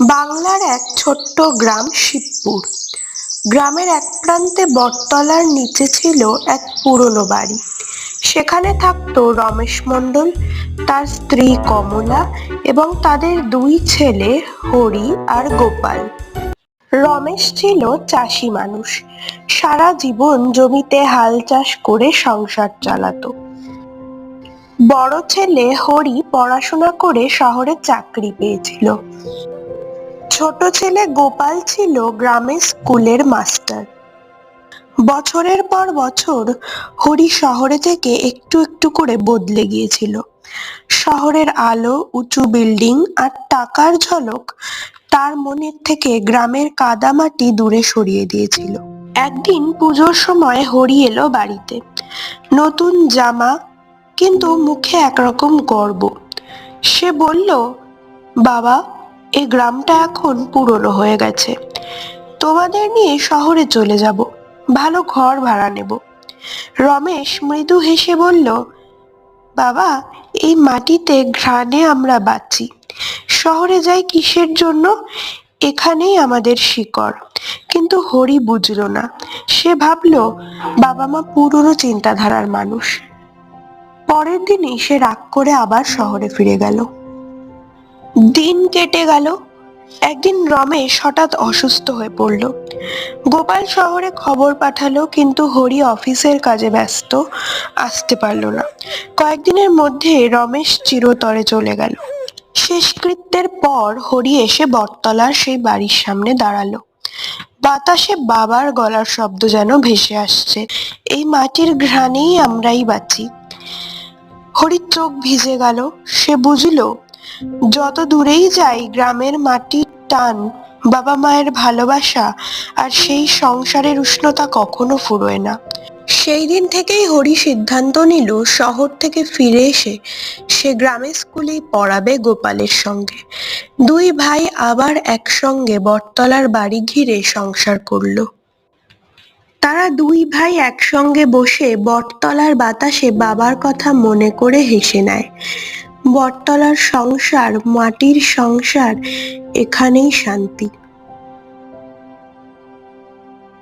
বাংলার এক ছোট্ট গ্রাম শিবপুর। গ্রামের এক প্রান্তে বটতলার নিচে ছিল এক পুরনো বাড়ি। সেখানে থাকতো রমেশ মণ্ডল, তার স্ত্রী কমলা এবং তাদের দুই ছেলে হরি আর গোপাল। রমেশ ছিল চাষি মানুষ। সারা জীবন জমিতে হাল চাষ করে সংসার চালাতো। বড় ছেলে হরি পড়াশোনা করে শহরে চাকরি পেয়েছিল। ছোট ছেলে গোপাল ছিল গ্রামের স্কুলের মাস্টার। বছরের পর বছর হরি শহরে থেকে একটু একটু করে বদলে গিয়েছিল। শহরের আলো, উঁচু বিল্ডিং আর টাকার ঝলক তার মনের থেকে গ্রামের কাদামাটি দূরে সরিয়ে দিয়েছিল। একদিন পুজোর সময় হরি এলো বাড়িতে। নতুন জামা, কিন্তু মুখে একরকম গর্ব। সে বলল, বাবা এই গ্রামটা এখন পুরনো হয়ে গেছে। তোমাদের নিয়ে শহরে চলে যাব, ভালো ঘর ভাড়া নেব। রমেশ মৃদু হেসে বলল, বাবা, এই মাটিতে ঘ্রাণে আমরা বাঁচি। শহরে যাই কিসের জন্য? এখানেই আমাদের শিকড়। কিন্তু হরি বুঝলো না। সে ভাবলো, বাবা মা পুরনো চিন্তাধারার মানুষ। পরের দিনই সে রাগ করে আবার শহরে ফিরে গেল। দিন কেটে গেল। একদিন রমেশ হঠাৎ অসুস্থ হয়ে পড়ল। গোপাল শহরে খবর পাঠালো, কিন্তু হরি অফিসের কাজে ব্যস্ত, আসতে পারল না। কয়েকদিনের মধ্যে রমেশ চিরতরে চলে গেল। শেষকৃত্যের পর হরি এসে বটতলার সেই বাড়ির সামনে দাঁড়াল। বাতাসে বাবার গলার শব্দ যেন ভেসে আসছে। এই মাটির ঘ্রাণেই আমরাই বাঁচি। হরির চোখ ভিজে গেল। সে বুঝলো যত দূরেই যাই, গ্রামের মাটির টান, বাবা মায়ের ভালোবাসা আর সেই সংসারের উষ্ণতা কখনো ফুরোয় না। সেই দিন থেকেই হরি সিদ্ধান্ত নিল, শহর থেকে ফিরে এসে সে গ্রামের স্কুলেই পড়াবে গোপালের সঙ্গে। দুই ভাই আবার একসঙ্গে বটতলার বাড়ি ঘিরে সংসার করল। তারা দুই ভাই একসঙ্গে বসে বটতলার বাতাসে বাবার কথা মনে করে হেসে নেয়। বটতলার সংসার মাটির সংসার এখানেই শান্তি।